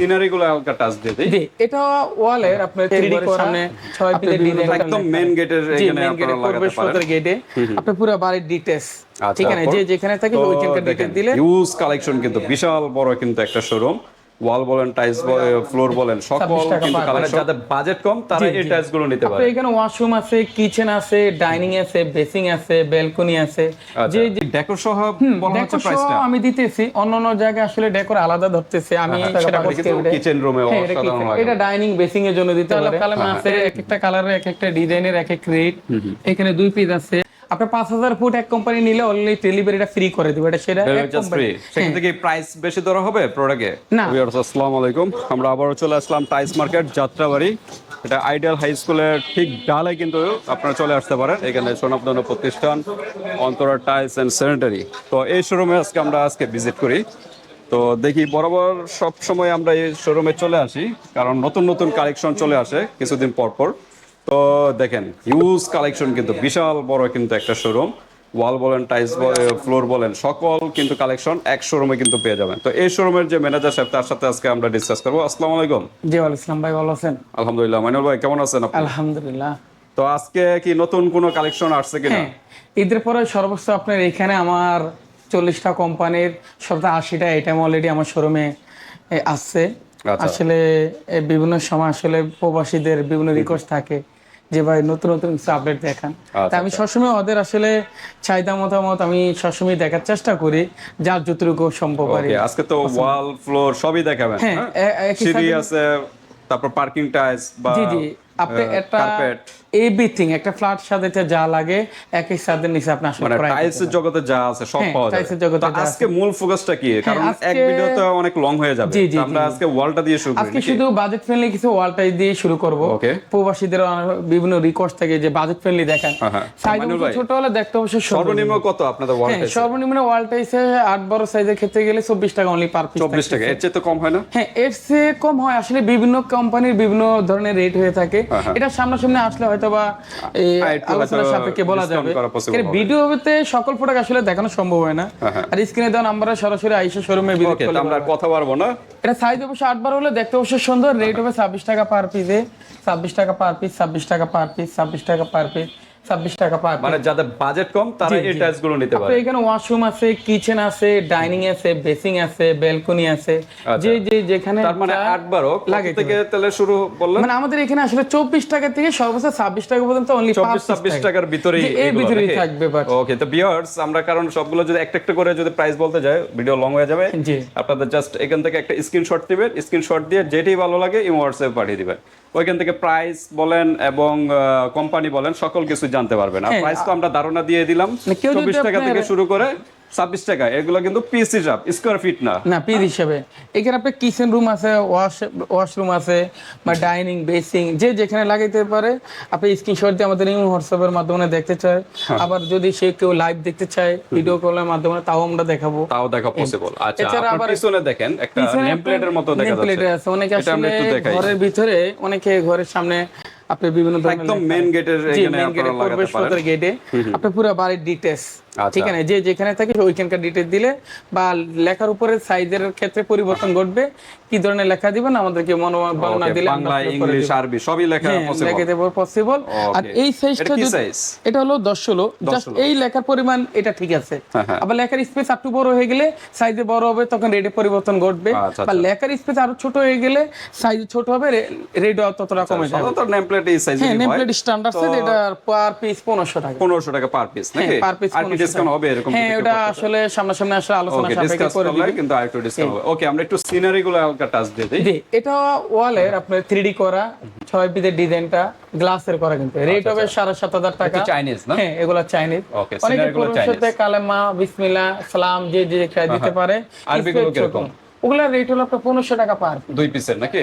Scenery হালকা touch দিয়ে দিই। এটা ওয়ালের আপনার 3D করা। ছয় আপনি ডিজাইন একদম মেন গেটের জি এখানে আপনারা লাগাতে পারেন। গেটে আপনি পুরো বাড়ির আচ্ছা, ঠিক আছে যে যেখানে থাকে ওইখানকার দিলে কালেকশন কিন্তু বিশাল বড় কিন্তু একটা শোরুম ওয়াল বলেন টাইলস ফ্লোর বলেন। সকল কিন্তু কালেকশন যাদের বাজেট কম তারা এই টাইলসগুলো নিতে পারে। এখানে ওয়াশরুম আছে কিচেন আছে ডাইনিং আছে বেসিং আছে ব্যালকনি আছে। যে যে ডেকোর সহ বলা হচ্ছে প্রাইসটা আমি দিতেছি অন্য অন্য জায়গায় আসলে ডেকোর আলাদা ধরতেছে আমি সেটা বলতে কিচেন রুমে হ্যাঁ, অসাধারণ লাগে এটা ডাইনিং বেসিং এর জন্য দিতে পারে। কালার হ্যাঁ, আছে এক একটা কালারের এক একটা ডিজাইনের এক এক রেট এখানে দুই পিস আছে। আপনার পাঁচ হাজার ফুট এক কোম্পানি নিলে অনলি ডেলিভারিটা ফ্রি করে দিবে এটা সেটা এক কোম্পানি সেখান থেকে প্রাইস বেশি ধরা হবে প্রোডাক্টে না। ভিউয়ার্স আসসালামু আলাইকুম। আমরা আবারও চলে আসলাম টাইলস মার্কেট যাত্রাবাড়ি। এটা আইডিয়াল হাই স্কুলের ঠিক ডালে কিন্তু আপনারা চলে আসতে পারেন। এখানে সোনাপদন্য প্রতিষ্ঠান অন্তরা টাইলস এন্ড স্যানিটারি তো এই শোরুমে আজকে আমরা আজকে ভিজিট করি। তো দেখি বরাবর সব সময় আমরা এই শোরুমে চলে আসি কারণ নতুন নতুন কালেকশন চলে আসে কিছুদিন পর পর। তো দেখেন হিউজ কালেকশন কিন্তু বিশাল বড় কিন্তু একটা শোরুম ওয়াল বলেন টাইলস ফ্লোর বলেন সকল কিন্তু কালেকশন এক শোরুমে কিন্তু পেয়ে যাবেন। তো এই শোরুমের যে ম্যানেজার সাহেব তার সাথে আজকে আমরা ডিসকাস করব। আসসালামু আলাইকুম। জি ওয়াল ইসলাম ভাই ভালো আছেন? আলহামদুলিল্লাহ মাইনুল ভাই কেমন আছেন আপনি? আলহামদুলিল্লাহ। তো আজকে কি নতুন কোনো কালেকশন আসছে কিনা? হ্যাঁ ঈদের পরে সর্বোচ্চ আপনার এখানে আমার চল্লিশটা কোম্পানির সপ্তাহে আশিটা আইটেম অলরেডি আমার শোরুমে আসছে। আচ্ছা। আসলে বিভিন্ন সময় আসলে প্রবাসীদের বিভিন্ন রিকোয়েস্ট থাকে। যে ভাই নতুন নতুন কিছু আপডেট দেখান। আচ্ছা, তা আমি সবসময় ওদের আসলে চাহিদা মতামত আমি সবসময় দেখার চেষ্টা করি যার যতটুকু সম্ভব পারি আজকে তো ওয়াল ফ্লোর সবই দেখাবেন হ্যাঁ, হ্যাঁ? সিঁড়ি আছে তারপর পার্কিং টাইলস বা জি জি। আপনি একটা এভরিথিং একটা ফ্ল্যাট সাথে যা লাগে একই সাথে নিচে আপনি আসলে মানে ক্রয় টাইলস এর জগতে যা আছে সব হ্যাঁ, পাওয়া যাবে টাইলসের জগতে আজকে মূল ফোকাসটা কি? কারণ আজকে- এক ভিডিওতে অনেক লং হয়ে যাবে। আমরা আজকে ওয়ালটা দিয়ে শুরু করি আজকে শুধু বাজেট ফ্রেন্ডলি কিছু ওয়ালটাই দিয়ে শুরু করব। প্রবাসীদের বিভিন্ন রিকোয়েস্ট থাকে যে বাজেট ফ্রেন্ডলি দেখেন। হ্যাঁ, হ্যাঁ। সাইজ ছোট হলে দেখতে অবশ্য সর্বনিম্ন কত আপনাদের ওয়াল হ্যাঁ সর্বনিম্ন আট বড় সাইজের ক্ষেত্রে গেলে চব্বিশ টাকা অনলি পার পিস চব্বিশ টাকা। এর চেয়ে তো কম হয় না? হ্যাঁ এর চেয়ে কম হয়। আসলে বিভিন্ন কোম্পানির বিভিন্ন ধরনের রেট হয়ে থাকে। হ্যাঁ, হ্যাঁ। এটা সামনাসামনি আসলে হয়তো বা এই আলোচনার সাপেক্ষে বলা যাবে। ভিডিওতে সকল ফটো আসলে দেখানো সম্ভব হয় না। হ্যাঁ। আর স্ক্রিনে দেওয়া নাম্বারে সরাসরি আইসা শোরুমে ভিজিট করতে করলে আমরা কথা পারব না। এটা সাইজ অবশ্য আটবার হলে দেখতে অবশ্য সুন্দর। রেট হবে ছাব্বিশ টাকা পার পিসে ছাব্বিশ টাকা পার পিস ছাব্বিশ টাকা পার পিস ছাব্বিশ টাকা পার পিস ছাব্বিশ টাকা পার মানে যাদের বাজেট কম তারা এই নিতে পারে। এখানে ওয়াশরুম আছে কিচেন আছে ডাইনিং আছে বেসিং আছে ব্যালকনি আছে। আচ্ছা। যে যে যেখানে তার মানে যা আট বারো লাগাইতে থেকে তাহলে শুরু বললেন? মানে আমাদের এখানে আসলে চব্বিশ টাকা থেকে সর্বোচ্চ ছাব্বিশ টাকা পর্যন্ত অনলি চব্বিশ ছাব্বিশ টাকার ভিতরেই এই ভিতরেই থাকবে ওকে তো বিয়ার্স আমরা কারণ সবগুলো যদি একটা একটা করে যদি প্রাইস বলতে যাই ভিডিও লং হয়ে যাবে। আপনাদের জাস্ট এখান থেকে একটা স্ক্রিনশট দিবেন। স্ক্রিনশট দিয়ে যেটি ভালো লাগে ইমো হোয়াটসঅ্যাপে পাঠিয়ে দিবেন। ওইখান থেকে প্রাইস বলেন এবং কোম্পানি বলেন সকল কিছু জানতে পারবেন। আর হ্যাঁ, প্রাইস তো আমরা ধারণা দিয়ে দিলাম। মানে চব্বিশ টাকা থেকে শুরু করে ছাব্বিশ টাকা এগুলো কিন্তু পিস হিসাব স্কোয়ার ফিট না। না পিস হিসেবে এখানে আপনার কিচেন রুম আছে ওয়াশ ওয়াশরুম আছে বা ডাইনিং বেসিং যে যেখানে লাগাইতে পারে আপনি স্ক্রিনশট দিয়ে আমাদের হোয়াটসঅ্যাপের মাধ্যমে দেখতে চায়। হ্যাঁ। আবার যদি সে কেউ লাইভ দেখতে চায় ভিডিও কলের মাধ্যমে তাও আমরা দেখাবো। তাও দেখা পসিবল আচ্ছা এছাড়া আবার- পিছনে দেখেন একটা নেম প্লেটের মতো দেখা যাচ্ছে। আছে। অনেকে আসলে ঘরের ভিতরে অনেকে ঘরের সামনে আপনি বিভিন্ন ধরনের একদম মেন গেটের এখানে আপনারা লাগাতে পারেন। গেটে আপনি পুরো বাড়ির ডিটেলস আচ্ছা। ঠিক আছে যে যেখানে থাকে ওইখানকার ডিটেলস দিলে বা লেখার উপরে সাইজের ক্ষেত্রে পরিবর্তন ঘটবে কি ধরনের লেখা দিবেন আমাদেরকে Okay, দিলে বাংলা ইংলিশ আরবি সবই লেখা হ্যাঁ পসিবল লেখা দেবো পসিবল আর এই সাইজটা এটা যদি- এটা হলো দশ ষোলো। জাস্ট এই লেখার পরিমাণ এটা ঠিক আছে। হ্যাঁ, হ্যাঁ। আবার লেখার স্পেস একটু বড় হয়ে গেলে সাইজে বড় হবে তখন রেটে পরিবর্তন ঘটবে। আচ্ছা, বা লেখার স্পেস আরও ছোট হয়ে গেলে সাইজ ছোট হবে রেট ততটা কমে যাবে। সাধারণত নেম প্লেট এই সাইজের হ্যাঁ নেম প্লেট স্ট্যান্ডার্ড সেট এটা পার পিস 1500 টাকা। পনেরোশো টাকা পার পিস নাকি? পার পিস ডিসকাউন্ট হবে এরকম হ্যাঁ ওটা আসলে সামনাসামনি আসলে আলোচনা সাপেক্ষে করে দিই কিন্তু আরেকটু ডিসকাউন্ট হবে ওকে আমরা একটু সিনারি গুলো হালকা টাচ দিয়ে দিই জি এটা ওয়ালের আপনার 3D করা ছয় পিসের ডিজাইনটা গ্লাসের করা কিন্তু রেট হবে সাড়ে সাত হাজার টাকা চাইনিজ না হ্যাঁ এগুলো চাইনিজ ওকে সিনারি গুলো চাইনিজ কালেমা বিসমিল্লাহ সালাম যে যে দিতে পারে আরবি গুলো কীরকম? ওগুলা রেট হলো আপনার পনেরোশো টাকা পার দুই পিসের নাকি?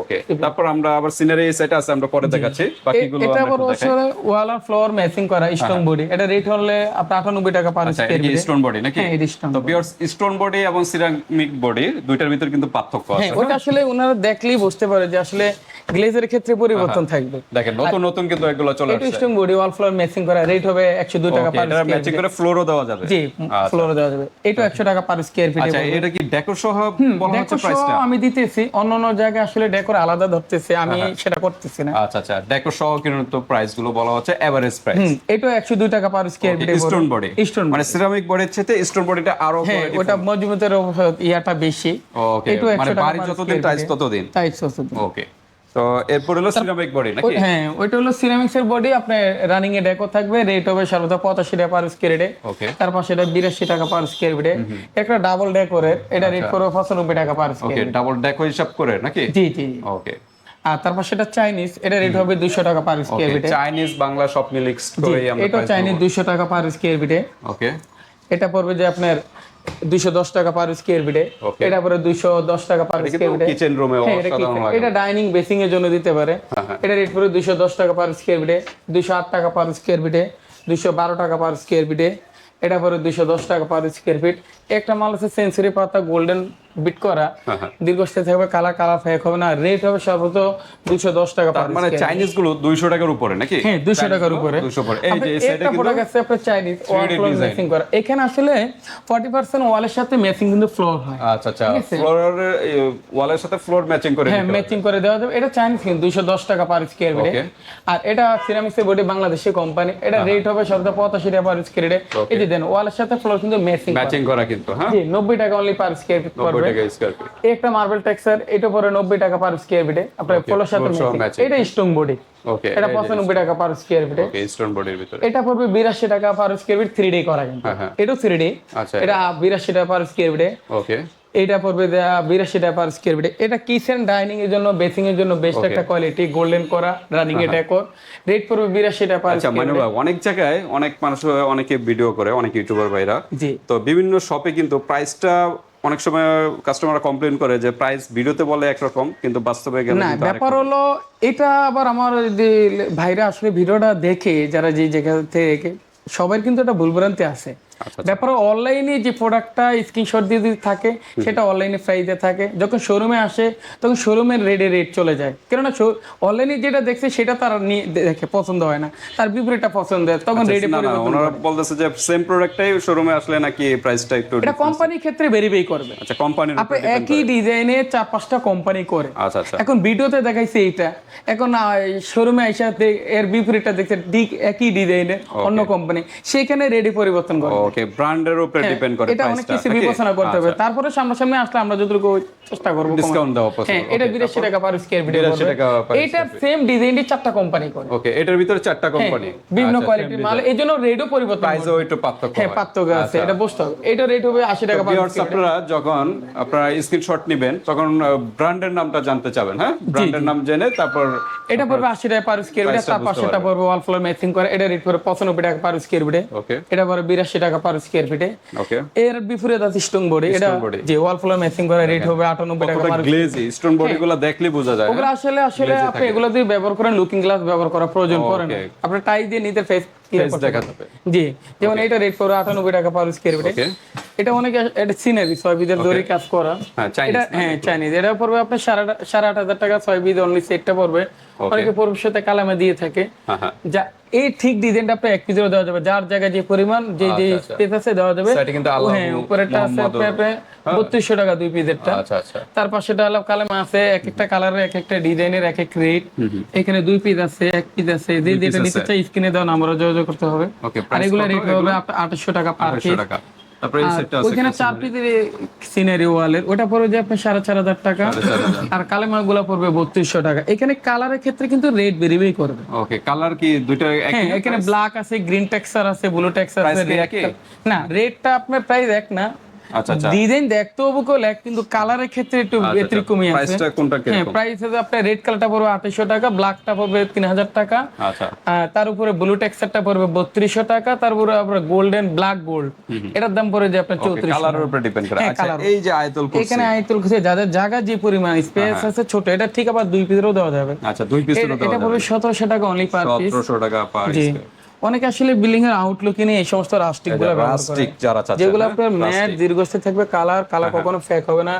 ওকে তারপর আমরা আবার সিনারি সেট আছে আমরা পরে দেখাচ্ছি। বাকিগুলো এটা আবার আসলে ওয়াল আর ফ্লোর ম্যাচিং করা স্টোন বডি এটা রেট হলে আপনার আটানব্বই টাকা পার আচ্ছা এটা স্টোন বডি নাকি? হ্যাঁ, এটা stone তো পিওর স্টোন বডি এবং সিরামিক বডি দুইটার ভিতর কিন্তু পার্থক্য আছে হ্যাঁ ওটা আসলে ওনারা দেখলেই বুঝতে পারে যে আসলে গ্লেজের ক্ষেত্রে পরিবর্তন থাকবে। দেখেন নতুন নতুন কিন্তু এগুলো চলে এটা আসছে। Stone body wall floor matching করা রেট হবে একশো দুই টাকা ওকে পার এটা ম্যাচিং করে ফ্লোরও দেওয়া যাবে। জি আচ্ছা। ফ্লোরে দেওয়া যাবে। এটা একশো টাকা পার স্কয়ার ফিট আচ্ছা এটা কি ডেকোর সহ বলা হচ্ছে প্রাইসটা আমি দিতেছি অন্য অন্য জায়গায় আসলে ডেকোর আলাদা ধরতেছে আমি সেটা করতেছি না। আচ্ছা আচ্ছা ডেকোর সহ কিন্তু প্রাইসগুলো বলা হচ্ছে এভারেজ প্রাইস এটা একশো দুই টাকা per square feet stone body stone মানে সিরামিক বডির চেয়ে স্টোন বডিটা আরও হ্যাঁ ওটা মজবুতের ইয়াটা বেশি। ওকে মানে বাড়ি যতদিন টাইস। ততদিন। তাই সস্তা ওকে তো এরপর হলো সিরামিক বডি নাকি? হ্যাঁ ওইটা হলো সিরামিক্স এর বডি আপনার রানিং এ ডেকো থাকবে রেট হবে সর্বদা পঁচাশি টাকা পার স্কোয়ার ফিটে ওকে তার পাশে এটা বিরাশি টাকা পার স্কোয়ার ফিটে একটা ডাবল ডেকোরের এটা রেট। করবে পঁচানব্বই টাকা পার স্কোয়ার ওকে ডাবল ডেকো হিসাব করে নাকি? জি জি। ওকে আর তারপর সেটা চাইনিজ এটা রেট হবে দুশো টাকা পার স্কোয়ার ফিটে চাইনিজ বাংলা সব মিক্স করে আমরা এটা চাইনিজ দুশো টাকা পার স্কোয়ার ফিটে ওকে এটা পড়বে যে আপনার দুইশো দশ টাকা পার স্কোয়ার ফিটে এটা পরে দুইশো দশ টাকা পার স্কোয়ার ফিটে কিচেন রুমে হ্যাঁ, এটা ডাইনিং বেসিং এর জন্য দিতে পারে। হ্যাঁ। এটা রেট পড়বে দুইশো দশ টাকা পার স্কোয়ার ফিটে দুইশো আট টাকা পার স্কোয়ার ফিটে দুইশো বারো টাকা পার স্কোয়ার ফিটে এটা পরে দুইশো দশ টাকা পার স্কোয়ার ফিট একটা মাল আছে সেঞ্চুরি পাতা গোল্ডেন বিট করা। হ্যাঁ, হ্যাঁ। দীর্ঘস্থায়ী থাকবে কালার কালার ফেক হবে না। রেট হবে সর্বোচ্চ দুইশো দশ টাকা পার মানে চাইনিজগুলো 200 টাকার উপরে নাকি? হ্যাঁ দুশো টাকার উপরে। 200 উপরে। এই যে একটা প্রোডাক্ট আছে আপনার চাইনিজ ওয়াল করা। এখানে আসলে 40% ওয়ালের সাথে কিন্তু ফ্লোর হয়। আচ্ছা আচ্ছা। ফ্লোরের ওয়ালের সাথে ফ্লোর ম্যাচিং করে হ্যাঁ ম্যাচিং করে দেওয়া যাবে। এটা চাইনিজ কিন্তু দুইশো দশ টাকা পার স্কোয়ার ফিটে আর এটা সিরামিক্সের বডি বাংলাদেশি কোম্পানি এটা রেট হবে সর্বদা পঁচাশি টাকা পার স্কোয়ার ফিটে এই যে দেন ওয়ালের সাথে ফ্লোর কিন্তু ম্যাচিং ম্যাচিং করা কিন্তু হ্যাঁ। নব্বই টাকা অনলি পার স্কোয়ার ফিট 90 একটা মার্বেল টেক্সচার এটা পরে নব্বই টাকা পার স্কোয়ার ফিটে আপনার সাথে। এটা বডি ওকে এটা পঁচানব্বই টাকা পার স্কোয়ার ফিটে ওকে স্টোন বডির ভিতরে। এটা পড়বে বিরাশি টাকা পার স্কোয়ার ফিট করা কিন্তু। হ্যাঁ, হ্যাঁ। আচ্ছা এটা বিরাশি টাকা পার স্কোয়ার ফিটে ওকে এটা পড়বে বিরাশি টাকা পার স্কোয়ার ফিটে এটা কিচেন ডাইনিং এর জন্য বেসিং এর জন্য বেস্ট একটা কোয়ালিটি গোল্ডেন করা রানিং এ ডেকোর রেট পড়বে বিরাশি টাকা পার আচ্ছা মানে অনেক জায়গায় অনেক মানুষ অনেকে ভিডিও করে অনেক ইউটিউবার ভাইরা। তো বিভিন্ন শপে কিন্তু প্রাইসটা অনেক সময় কাস্টমাররা কমপ্লেন করে যে প্রাইস ভিডিওতে বলে একরকম কিন্তু বাস্তবে গেলে না ব্যাপার হলো এটা আবার আমার যে ভাইরা আসলে ভিডিওটা দেখে যারা যে জায়গা থেকে সবার কিন্তু এটা ভুলভ্রান্তি আছে। ব্যাপার অনলাইনে যে প্রোডাক্টটা স্ক্রিনশট দিয়ে যদি থাকে সেটা অনলাইনে প্রাইসে থাকে। যখন শোরুমে আসে তখন শোরুমের রেডে রেট চলে যায়। কেননা অনলাইনে যেটা দেখছে সেটা তার দেখে পছন্দ হয় না। তার বিপরীতটা পছন্দ হয় তখন রেডে না ওনারা বলতেছে যে সেম প্রোডাক্টটাই শোরুমে আসলে নাকি প্রাইসটা একটু এটা কোম্পানির ক্ষেত্রে ভেরিফাই করবে। আচ্ছা কোম্পানির আপনি একই ডিজাইনে চার পাঁচটা কোম্পানি করে। আচ্ছা আচ্ছা। এখন ভিডিওতে দেখাইছে এইটা। এখন শোরুমে দে- এর বিপরীতটা দেখছে ঠিক একই ডিজাইনের অন্য কোম্পানি সেখানে রেডি পরিবর্তন করে ওকে ব্র্যান্ডের উপরে ডিপেন্ড করে এটা অনেক কিছু বিবেচনা করতে হবে। তারপরে সামনাসামনি আসলে আমরা যতটুকু চেষ্টা করব ডিসকাউন্ট দেওয়া হ্যাঁ এটা টাকা পার স্কোয়ার ফিট 82 টাকা এটার সেম ডিজাইনটি চারটা কোম্পানি করে। ওকে এটার ভিতরে চারটা কোম্পানি বিভিন্ন কোয়ালিটির মাল। এই জন্য রেটও পরিবর্তন। প্রাইসও একটু পার্থক্য হ্যাঁ পার্থক্য আছে এটা বুঝতে হবে। এটা রেট হবে আশি টাকা পার ভিউয়ার্স আপনারা যখন আপনারা স্ক্রিনশট নেবেন তখন ব্র্যান্ডের নামটা জানতে চাবেন হ্যাঁ? ব্র্যান্ডের নাম জেনে তারপর এটা পড়বে আশি টাকা পার স্কোয়ার ফিট তার বুঝতে পাশেটা পড়বে ওয়াল ফ্লোর ম্যাচিং করে। এটা রেট পড়বে পঁচানব্বই টাকা পার স্কোয়ার ফিটে ওকে এটা পড়বে বিরাশি টাকা পার স্কোয়ার ফিটে ওকে এর বিপরীত আছে স্টোন বডি এটা যে ওয়াল ফ্লোর ম্যাচিং করে রেট হবে আটানব্বই টাকা পার গ্লেজি স্টোন বডিগুলো দেখলে বোঝা যায় ওগুলো আসলে আসলে আপনি এগুলো দিয়ে ব্যবহার করেন লুকিং গ্লাস ব্যবহার করা প্রয়োজন পড়ে না। আপনি টাই দিয়ে নিতে ফেস জি যেমন এটা রেট আটানব্বই টাকা পার স্কোয়ার ফিটে এটা অনেক এটা সিনারি ছয় বিদের দড়ি কাজ করা। হ্যাঁ এটা হ্যাঁ চাইনিজ এটা পড়বে আপনার সাড়ে সাড়ে আট হাজার টাকা ছয় বিদ অনলি সেটটা পড়বে। অনেকে পড়বে সাথে কালামে দিয়ে থাকে। হ্যাঁ হ্যাঁ। যা এই ঠিক ডিজাইনটা আপনি এক পিসেও দেওয়া যাবে। যার জায়গায় যে পরিমাণ যে যে আচ্ছা, আচ্ছা। স্পেস আছে দেওয়া যাবে। সেটা কিন্তু আল্লাহু হ্যাঁ উপরেরটা আছে আপনার বত্রিশশো টাকা দুই পিসেরটা আচ্ছা আচ্ছা। তার পাশেটা হলো কালামে আছে এক একটা কালারের এক একটা ডিজাইনের এক এক রেট এখানে দুই পিস আছে এক পিস আছে। যে যেটা নিতে চাই স্ক্রিনে দেওয়া নাম্বারে যোগাযোগ করতে হবে? আর এগুলো রেট হবে আঠাশশো টাকা পার 800 পিস টাকা। তারপরে এই সেটটা আছে ওইখানে চার পিসের সিনারি ওয়ালের ওটা পড়বে যে আপনার সাড়ে চার হাজার টাকা। আরগুলা পড়বে বত্রিশশো টাকা। এখানে কালারের ক্ষেত্রে কিন্তু রেট করবে। ওকে কালার কি দুইটা একই এখানে ব্ল্যাক আছে গ্রিন টেক্সচার আছে ব্লু টেক্সচার আছে না রেটটা আপনার প্রাইস এক না। ডিজাইন দেখতে হবে কোল এক কিন্তু কালারের ক্ষেত্রে একটু ব্যতিক্রমী আছে। প্রাইসটা কোনটা হ্যাঁ প্রাইস আছে আপনার রেড কালারটা পড়বে আঠাশশো টাকা ব্ল্যাকটা পড়বে তিন হাজার টাকা। আচ্ছা। তার উপরে ব্লু টেক্সচারটা পড়বে বত্রিশশো টাকা তার উপরে আপনার গোল্ডেন ব্ল্যাক গোল্ড এটার দাম পড়ে যে আপনার চৌত্রিশ কালারের উপরে ডিপেন্ড করে। হ্যাঁ, আচ্ছা এই যে আয়তল কুরসি এখানে আইতুল খুঁজে যাদের জায়গা যে পরিমাণ স্পেস আছে ছোট এটা ঠিক আবার দুই পিসেরও দেওয়া যাবে। আচ্ছা দুই পিসের এটা পড়বে সতেরোশো টাকা অনলি পার পিস 1700 টাকা পার জি। অনেকে আসলে বিল্ডিং এর আউটলুকে নিয়ে এই সমস্ত রাস্টিকগুলো রাস্টিক যারা চাচ্ছে যেগুলো হ্যাঁ? আপনার ম্যাট দীর্ঘস্থায়ী থাকবে কালার কালার কখনো ফেক হবে না।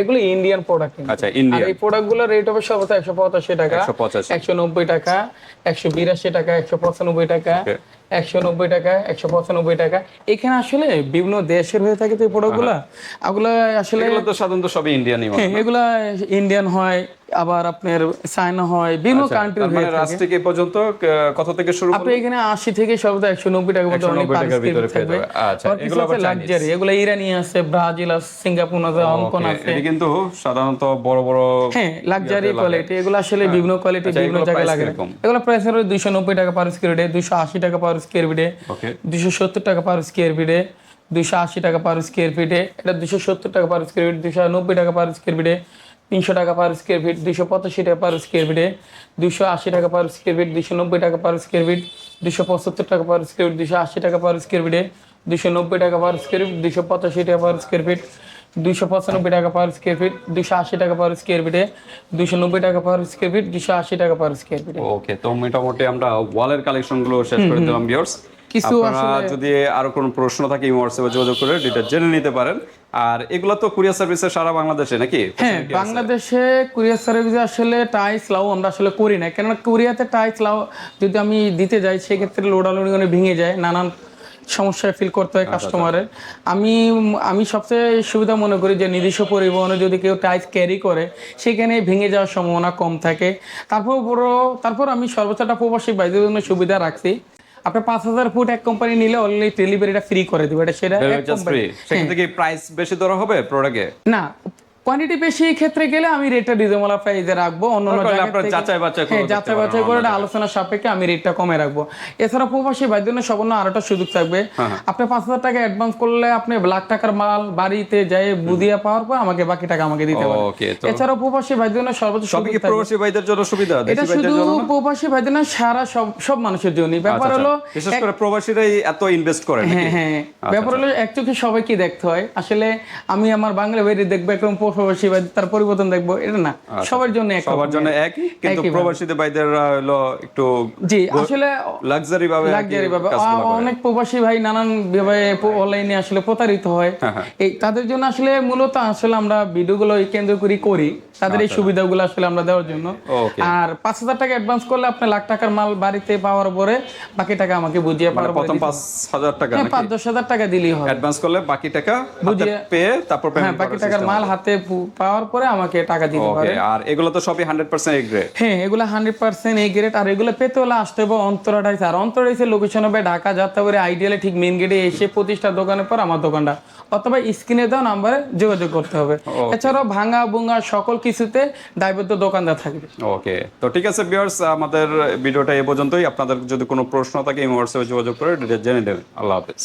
এগুলো ইন্ডিয়ান প্রোডাক্ট আচ্ছা আর ইন্ডিয়া এই প্রোডাক্টগুলো রেট হবে সর্বোচ্চ একশো পঁচাশি টাকা। একশো পঁচাশি। একশো নব্বই টাকা একশো বিরাশি টাকা একশো পঁচানব্বই টাকা। Okay. একশো নব্বই টাকা একশো পঁচানব্বই টাকা। এখানে আসলে বিভিন্ন দেশের হয়ে থাকে তো এই ওগুলো আসলে তো সাধারণত সবই ইন্ডিয়ানই হ্যাঁ, এগুলা ইন্ডিয়ান হয় আবার আপনার চায়না হয় বিভিন্ন কান্ট্রি হয়ে মানে থাকে। পর্যন্ত কত থেকে শুরু আপনি এখানে আশি থেকে টাকা পর্যন্ত অনেক 190 টাকার ভিতরে পেয়ে থাকবে আচ্ছা, এগুলো আবার লাক্সারি এগুলো ইরানি আছে ব্রাজিল আছে সিঙ্গাপুর আছে হংকং আছে। এটি কিন্তু সাধারণত বড় বড় হ্যাঁ লাক্সারি কোয়ালিটি এগুলো আসলে বিভিন্ন কোয়ালিটি আচ্ছা, বিভিন্ন জায়গায় লাগে। এগুলো প্রাইস দুইশো নব্বই টাকা পার স্কোয়ার ফিটে দুইশো আশি টাকা পার স্কোয়ার ফিটে দুইশো সত্তর টাকা পার স্কোয়ার ফিটে দুইশো আশি টাকা পার স্কোয়ার ফিটে এটা দুইশো সত্তর টাকা পার স্কোয়ার ফিট দুইশো নব্বই টাকা পার স্কোয়ার ফিটে তিনশো টাকা পার স্কোয়ার ফিট দুইশো পঁচাশি টাকা পার স্কোয়ার ফিটে দুইশো আশি টাকা পার স্কোয়ার ফিট দুইশো নব্বই টাকা পার স্কোয়ার ফিট দুইশো পঁচাত্তর টাকা পার স্কোয়ার ফিট দুইশো আশি টাকা পার স্কোয়ার ফিটে দুইশো নব্বই টাকা পার স্কোয়ার ফিট দুইশো পঁচাশি টাকা পার স্কোয়ার ফিট দুইশো পঁচানব্বই টাকা পার স্কোয়ার ফিট দুইশো আশি টাকা পার স্কোয়ার ফিটে দুইশো নব্বই টাকা পার স্কোয়ার ফিট দুইশো আশি টাকা পার স্কোয়ার ফিটে ওকে তো মোটামুটি আমরা ওয়ালের কালেকশনগুলো শেষ করে দিলাম ভিউয়ার্স কিছু যদি আরও কোনো প্রশ্ন থাকে হোয়াটসঅ্যাপে যোগাযোগ করে ডিটেল জেনে নিতে পারেন। আর এগুলো তো কুরিয়ার সার্ভিসে সারা বাংলাদেশে নাকি? হ্যাঁ বাংলাদেশে কুরিয়ার সার্ভিসে আসলে টাইস লাউ আমরা আসলে করি না। কেননা কুরিয়াতে টাইস লাউ যদি আমি দিতে যাই সেক্ষেত্রে লোডালোডি ভেঙে যায় নানান সমস্যায় ফিল করতে হয় কাস্টমারের আমি আমি সবচেয়ে সুবিধা মনে করি যে নিজস্ব পরিবহনে যদি কেউ টাইস ক্যারি করে সেখানে ভেঙে যাওয়ার সম্ভাবনা কম থাকে। তারপর বড় তারপর আমি সর্বোচ্চ একটা প্রবাসী বাইদের জন্য সুবিধা রাখছি। আপনার পাঁচ হাজার ফুট এক কোম্পানি নিলে অলরেডি ডেলিভারিটা ফ্রি করে দেবে। এটা সেটা সেখান থেকে প্রাইস বেশি ধরা হবে প্রোডাক্টে না কোয়ান্টিটি বেশি ক্ষেত্রে গেলে আমি রেটটা রিজনেবল প্রাইসে রাখব। অন্য অন্য তারপরে আপনারা যাচাই বাছাই করে হ্যাঁ যাচাই বাছাই করে আলোচনা সাপেক্ষে আমি রেটটা কমে রাখব। এছাড়া প্রবাসী ভাইদের জন্য সামান্য আরেকটা সুযোগ থাকবে। হ্যাঁ, আপনি পাঁচ হাজার টাকা অ্যাডভান্স করলে আপনি লাখ টাকার মাল বাড়িতে যাই বুদিয়া পাওয়ার পর আমাকে বাকি টাকা আমাকে দিতে তো এছাড়াও প্রবাসী ভাইদের জন্য সর্বোচ্চ। প্রবাসী ভাইদের জন্য সুবিধা? এটা শুধু প্রবাসী ভাইদের না সারা সব সব মানুষের জন্য। ব্যাপার আচ্ছা, হলো আচ্ছা। বিশেষ করে প্রবাসীরাই এত ইনভেস্ট করে নাকি? হ্যাঁ হ্যাঁ। ব্যাপার হলো এক চোখে সবাইকে দেখতে হয়। আসলে আমি আমার বাংলা বাইরে দেখব একদম প্রবাসী ভাই তার পরিবর্তন দেখব এটা না। সবার জন্য এক সবার জন্য একই কিন্তু। প্রবাসীদের হলো একটু জি আসলে লাক্সারি ভাবে লাক্সারি ভাবে। অনেক প্রবাসী ভাই নানান ভাবে অনলাইনে আসলে প্রতারিত হয়। হ্যাঁ, এই তাদের জন্য আসলে মূলত আসলে আমরা ভিডিওগুলো কেন্দ্র করি করি। তাদের এই সুবিধাগুলো আসলে আমরা দেওয়ার জন্য। আর পাঁচ হাজার টাকা অ্যাডভান্স করলে আপনি লাখ টাকার মাল বাড়িতে পাওয়ার পরে বাকি টাকা আমাকে বুঝিয়ে মানে পাওয়ার প্রথম পাঁচ হাজার টাকা হ্যাঁ পাঁচ দশ হাজার টাকা দিলেই হয় অ্যাডভান্স করলে বাকি টাকা বুঝিয়ে- পেয়ে তারপর হ্যাঁ বাকি টাকার মাল হাতে পাওয়ার পরে আমাকে টাকা দিতে পারে। আর এগুলো তো সবই হান্ড্রেড পার্সেন্ট এ গ্রেড হ্যাঁ এগুলো হান্ড্রেড পার্সেন্ট এই গ্রেড আর এগুলো পেতে হলে আসতে হবে অন্তরাটাইছে আর অন্তরাইছে লোকেশন হবে ঢাকা যাত্রাবাড়ি আইডিয়ালে ঠিক মেন গেটে এসে প্রতিষ্ঠা দোকানের পর আমার দোকানটা। অথবা স্ক্রিনে দেওয়া নাম্বারে যোগাযোগ করতে হবে। এছাড়াও ভাঙা বুঙ্গা সকল কিছুতে দায়বদ্ধ দোকানদার থাকবে। ওকে তো ঠিক আছে ভিউয়ার্স আমাদের ভিডিওটা এ পর্যন্তই। আপনাদের যদি কোনো প্রশ্ন থাকে এই হোয়াটসঅ্যাপে যোগাযোগ করে জেনে নেবেন। আল্লাহ হাফেজ।